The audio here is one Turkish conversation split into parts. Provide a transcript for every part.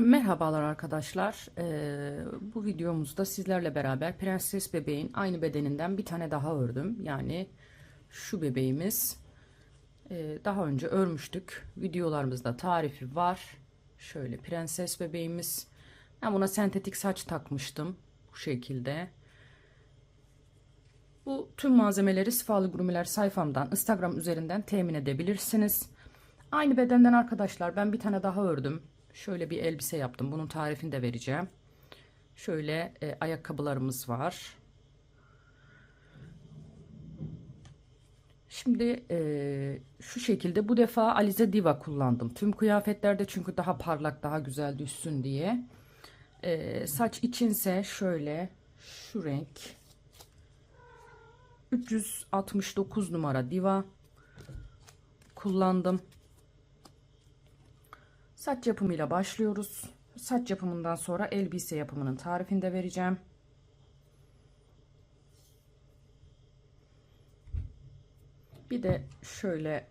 Merhabalar arkadaşlar. Ee, bu videomuzda sizlerle beraber prenses bebeğin aynı bedeninden bir tane daha ördüm. Yani şu bebeğimiz. Ee, daha önce örmüştük. Videolarımızda tarifi var. Şöyle prenses bebeğimiz. Ben buna sentetik saç takmıştım. Bu şekilde. Bu tüm malzemeleri Sifalı Gurumeler sayfamdan Instagram üzerinden temin edebilirsiniz. Aynı bedenden arkadaşlar ben bir tane daha ördüm. Şöyle bir elbise yaptım. Bunun tarifini de vereceğim. Şöyle e, ayakkabılarımız var. Şimdi e, şu şekilde bu defa Alize Diva kullandım. Tüm kıyafetlerde çünkü daha parlak daha güzel düşsün diye. E, saç içinse şöyle şu renk 369 numara Diva kullandım. Saç yapımıyla başlıyoruz. Saç yapımından sonra elbise yapımının tarifini de vereceğim. Bir de şöyle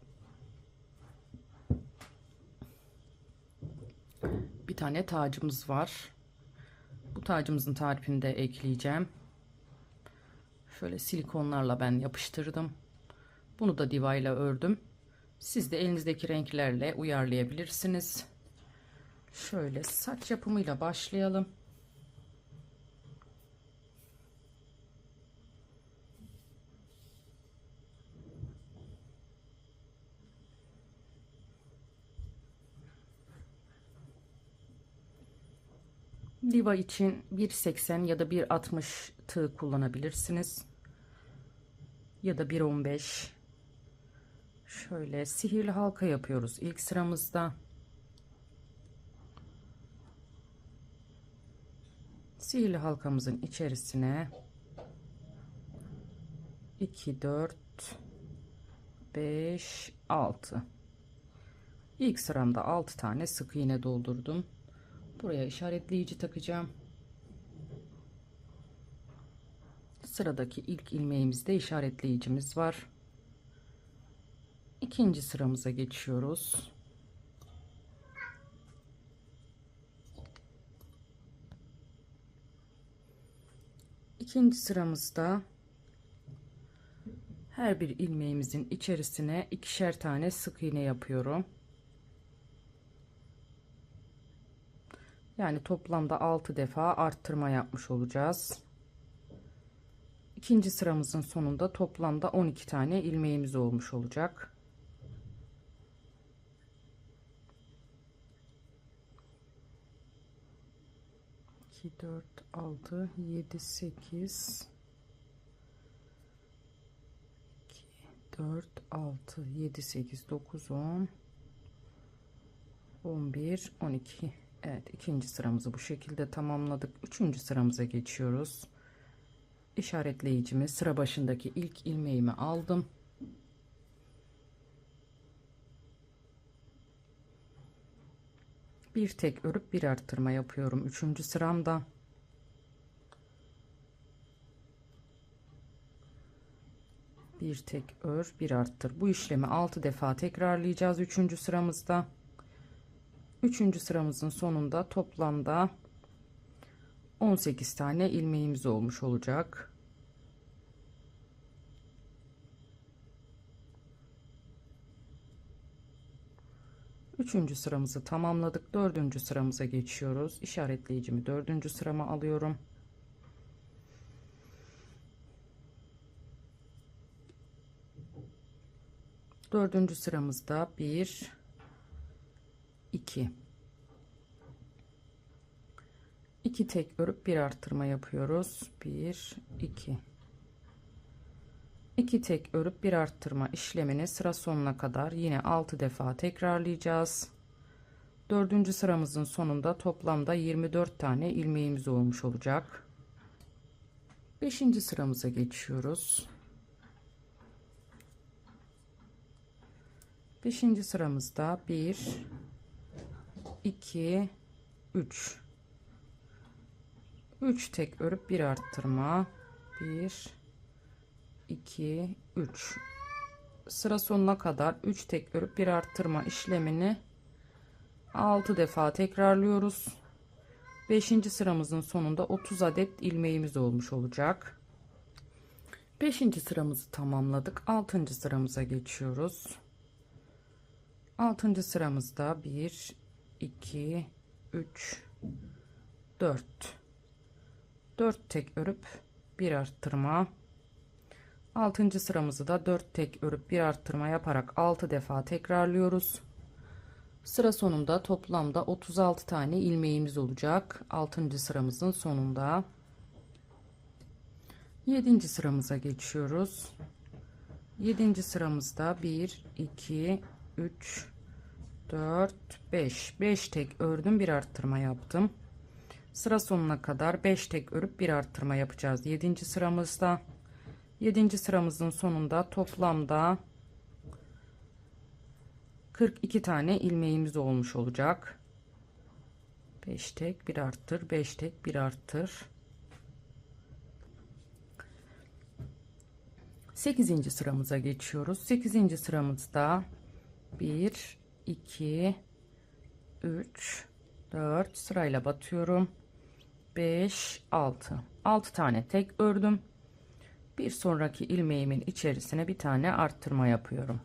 bir tane tacımız var. Bu tacımızın tarifini de ekleyeceğim. Şöyle silikonlarla ben yapıştırdım. Bunu da diva ile ördüm. Siz de elinizdeki renklerle uyarlayabilirsiniz. Şöyle saç yapımıyla başlayalım. Diva için 1.80 ya da 1.60 tığ kullanabilirsiniz. Ya da 1.15. Şöyle sihirli halka yapıyoruz ilk sıramızda. Sihirli halkamızın içerisine 2 4 5 6 İlk sıramda 6 tane sık iğne doldurdum. Buraya işaretleyici takacağım. Sıradaki ilk ilmeğimizde işaretleyicimiz var. İkinci sıramıza geçiyoruz. İkinci sıramızda her bir ilmeğimizin içerisine ikişer tane sık iğne yapıyorum. Yani toplamda 6 defa arttırma yapmış olacağız. İkinci sıramızın sonunda toplamda 12 tane ilmeğimiz olmuş olacak. İki, dört, altı, yedi, sekiz, iki, dört, altı, yedi, sekiz, dokuz, on, on bir, on iki. Evet ikinci sıramızı bu şekilde tamamladık. Üçüncü sıramıza geçiyoruz. İşaretleyicimi sıra başındaki ilk ilmeğimi aldım. Bir tek örüp bir arttırma yapıyorum. Üçüncü sıramda. Bir tek ör bir arttır. Bu işlemi 6 defa tekrarlayacağız. Üçüncü sıramızda. Üçüncü sıramızın sonunda toplamda 18 tane ilmeğimiz olmuş olacak. Üçüncü sıramızı tamamladık. Dördüncü sıramıza geçiyoruz. İşaretleyicimi dördüncü sırama alıyorum. Dördüncü sıramızda bir, iki, iki tek örüp bir arttırma yapıyoruz. Bir, iki. 2 tek örüp bir arttırma işlemini sıra sonuna kadar yine 6 defa tekrarlayacağız. Dördüncü sıramızın sonunda toplamda 24 tane ilmeğimiz olmuş olacak. Beşinci sıramıza geçiyoruz. Beşinci sıramızda 1 2 3 3 tek örüp bir arttırma 1 2 3 sıra sonuna kadar 3 tek örüp bir arttırma işlemini 6 defa tekrarlıyoruz. 5. sıramızın sonunda 30 adet ilmeğimiz olmuş olacak. 5. sıramızı tamamladık. 6. sıramıza geçiyoruz. 6. sıramızda 1 2 3 4 4 tek örüp bir arttırma 6. sıramızı da 4 tek örüp bir arttırma yaparak 6 defa tekrarlıyoruz. Sıra sonunda toplamda 36 tane ilmeğimiz olacak. 6. sıramızın sonunda. 7. sıramıza geçiyoruz. 7. sıramızda 1 2 3 4 5 5 tek ördüm bir arttırma yaptım. Sıra sonuna kadar 5 tek örüp bir arttırma yapacağız. 7. sıramızda 7. sıramızın sonunda toplamda 42 tane ilmeğimiz olmuş olacak. 5 tek bir arttır, 5 tek bir arttır. 8. sıramıza geçiyoruz. 8. sıramızda 1 2 3 4 sırayla batıyorum. 5 6 6 tane tek ördüm. Bir sonraki ilmeğimin içerisine bir tane arttırma yapıyorum.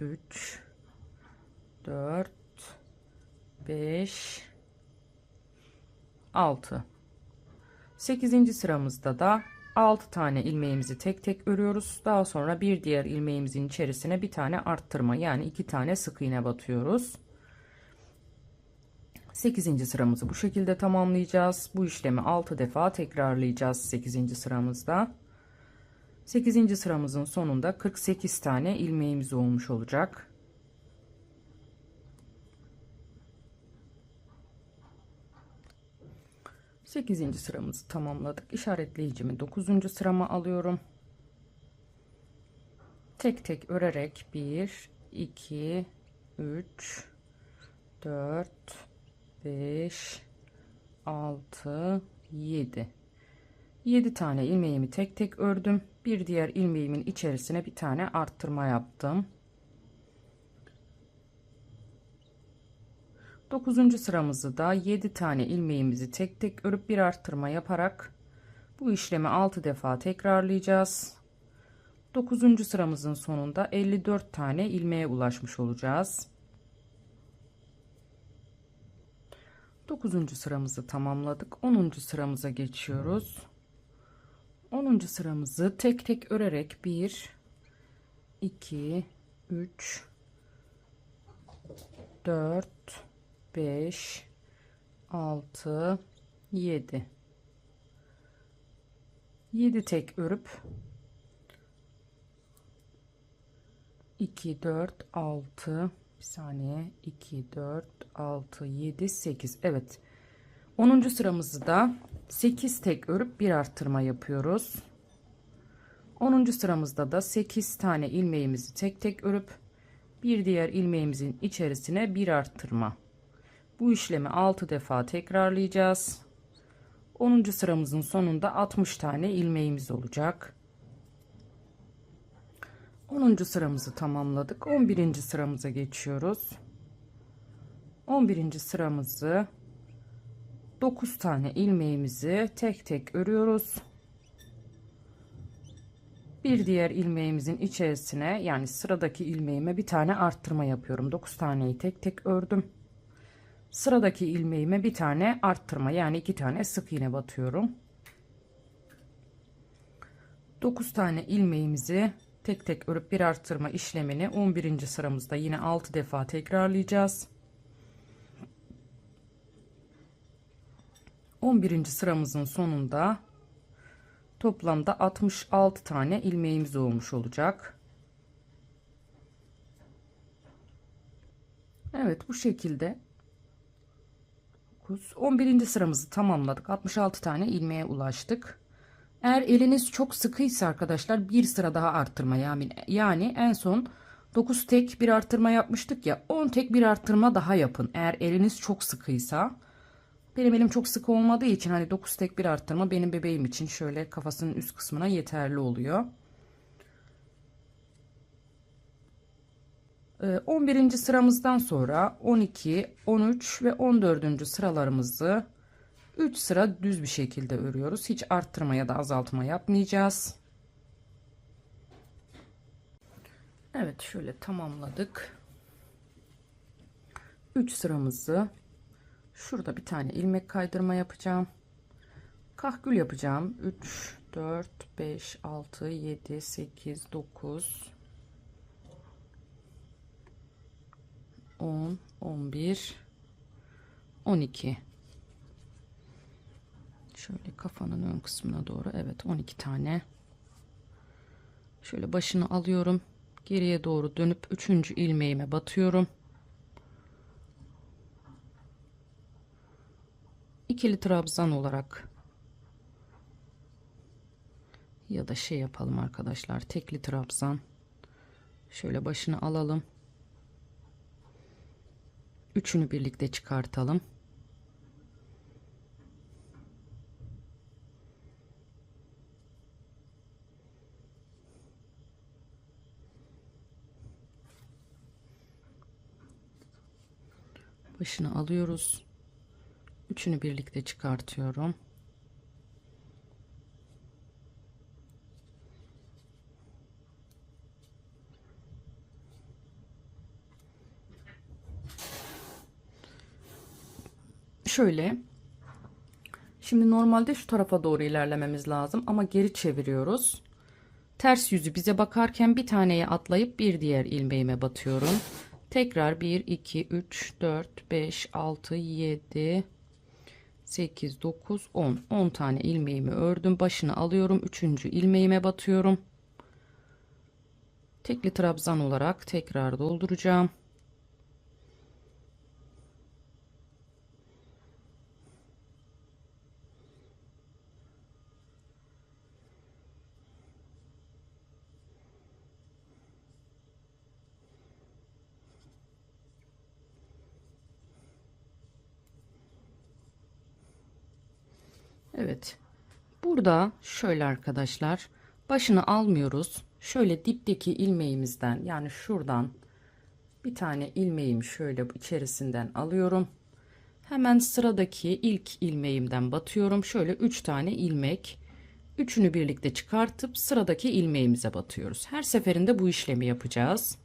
3 4 5 6 8. sıramızda da 6 tane ilmeğimizi tek tek örüyoruz. Daha sonra bir diğer ilmeğimizin içerisine bir tane arttırma yani iki tane sık iğne batıyoruz. 8. sıramızı bu şekilde tamamlayacağız. Bu işlemi 6 defa tekrarlayacağız 8. sıramızda. 8. sıramızın sonunda 48 tane ilmeğimiz olmuş olacak. Sekizinci sıramızı tamamladık. İşaretleyicimi dokuzuncu sırama alıyorum. Tek tek örerek 1, 2, 3, 4, 5, 6, 7. 7 tane ilmeğimi tek tek ördüm. Bir diğer ilmeğimin içerisine bir tane arttırma yaptım. 9. sıramızı da 7 tane ilmeğimizi tek tek örüp bir arttırma yaparak bu işlemi 6 defa tekrarlayacağız. 9. sıramızın sonunda 54 tane ilmeğe ulaşmış olacağız. 9. sıramızı tamamladık. 10. sıramıza geçiyoruz. 10. sıramızı tek tek örerek 1 2 3 4 5 6 7 7 tek örüp 2 4 6 bir saniye 2 4 6 7 8 Evet 10. sıramızı da 8 tek örüp bir arttırma yapıyoruz. 10. sıramızda da 8 tane ilmeğimizi tek tek örüp bir diğer ilmeğimizin içerisine bir arttırma. Bu işlemi 6 defa tekrarlayacağız. 10. sıramızın sonunda 60 tane ilmeğimiz olacak. 10. sıramızı tamamladık. 11. sıramıza geçiyoruz. 11. sıramızı 9 tane ilmeğimizi tek tek örüyoruz. Bir diğer ilmeğimizin içerisine yani sıradaki ilmeğime bir tane arttırma yapıyorum. 9 taneyi tek tek ördüm. Sıradaki ilmeğime bir tane arttırma yani iki tane sık iğne batıyorum. 9 tane ilmeğimizi tek tek örüp bir arttırma işlemini 11. sıramızda yine 6 defa tekrarlayacağız. 11. sıramızın sonunda toplamda 66 tane ilmeğimiz olmuş olacak. Evet bu şekilde 11. sıramızı tamamladık. 66 tane ilmeğe ulaştık. Eğer eliniz çok sıkıysa arkadaşlar bir sıra daha arttırma yani, yani en son 9 tek bir arttırma yapmıştık ya 10 tek bir arttırma daha yapın. Eğer eliniz çok sıkıysa benim elim çok sık olmadığı için hani 9 tek bir arttırma benim bebeğim için şöyle kafasının üst kısmına yeterli oluyor. Ee, 11. sıramızdan sonra 12, 13 ve 14. sıralarımızı 3 sıra düz bir şekilde örüyoruz. Hiç arttırma ya da azaltma yapmayacağız. Evet şöyle tamamladık. 3 sıramızı şurada bir tane ilmek kaydırma yapacağım. Kahkül yapacağım. 3 4 5 6 7 8 9 10 11 12 Şöyle kafanın ön kısmına doğru evet 12 tane. Şöyle başını alıyorum. Geriye doğru dönüp 3. ilmeğime batıyorum. ikili trabzan olarak ya da şey yapalım arkadaşlar tekli trabzan şöyle başını alalım üçünü birlikte çıkartalım başını alıyoruz. Üçünü birlikte çıkartıyorum. Şöyle. Şimdi normalde şu tarafa doğru ilerlememiz lazım ama geri çeviriyoruz. Ters yüzü bize bakarken bir taneye atlayıp bir diğer ilmeğime batıyorum tekrar 1 2 3 4 5 6 7 8 9 10 10 tane ilmeğimi ördüm başını alıyorum 3. ilmeğime batıyorum tekli trabzan olarak tekrar dolduracağım Evet. Burada şöyle arkadaşlar başını almıyoruz. Şöyle dipteki ilmeğimizden yani şuradan bir tane ilmeğimi şöyle içerisinden alıyorum. Hemen sıradaki ilk ilmeğimden batıyorum. Şöyle 3 tane ilmek. Üçünü birlikte çıkartıp sıradaki ilmeğimize batıyoruz. Her seferinde bu işlemi yapacağız.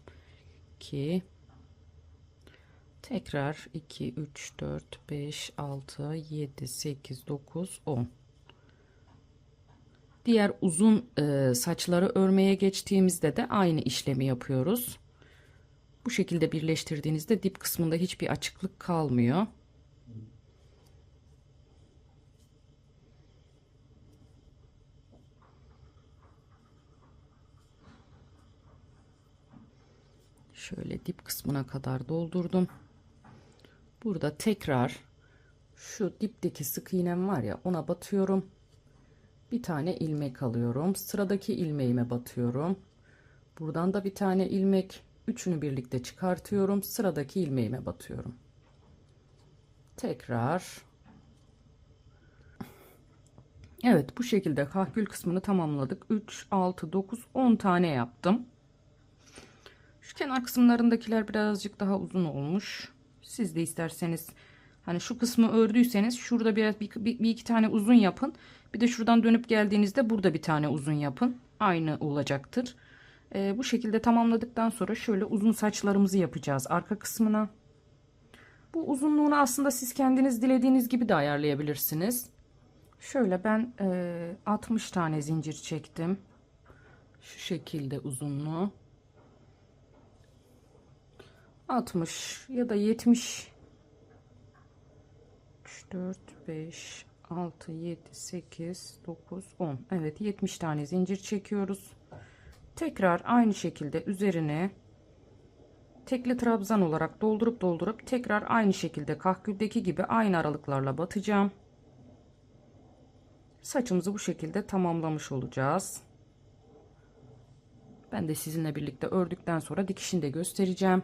2 Tekrar 2 3 4 5 6 7 8 9 10 Diğer uzun e, saçları örmeye geçtiğimizde de aynı işlemi yapıyoruz. Bu şekilde birleştirdiğinizde dip kısmında hiçbir açıklık kalmıyor. Şöyle dip kısmına kadar doldurdum. Burada tekrar şu dipteki sık iğnem var ya ona batıyorum. Bir tane ilmek alıyorum. Sıradaki ilmeğime batıyorum. Buradan da bir tane ilmek. Üçünü birlikte çıkartıyorum. Sıradaki ilmeğime batıyorum. Tekrar. Evet bu şekilde kahkül kısmını tamamladık. 3, 6, 9, 10 tane yaptım. Şu kenar kısımlarındakiler birazcık daha uzun olmuş. Siz de isterseniz hani şu kısmı ördüyseniz şurada biraz bir, bir, bir iki tane uzun yapın. Bir de şuradan dönüp geldiğinizde burada bir tane uzun yapın. Aynı olacaktır. Ee, bu şekilde tamamladıktan sonra şöyle uzun saçlarımızı yapacağız arka kısmına. Bu uzunluğunu aslında siz kendiniz dilediğiniz gibi de ayarlayabilirsiniz. Şöyle ben e, 60 tane zincir çektim. Şu şekilde uzunluğu. 60 ya da 70 3 4 5 6 7 8 9 10 Evet 70 tane zincir çekiyoruz. Tekrar aynı şekilde üzerine tekli trabzan olarak doldurup doldurup tekrar aynı şekilde kahküldeki gibi aynı aralıklarla batacağım. Saçımızı bu şekilde tamamlamış olacağız. Ben de sizinle birlikte ördükten sonra dikişini de göstereceğim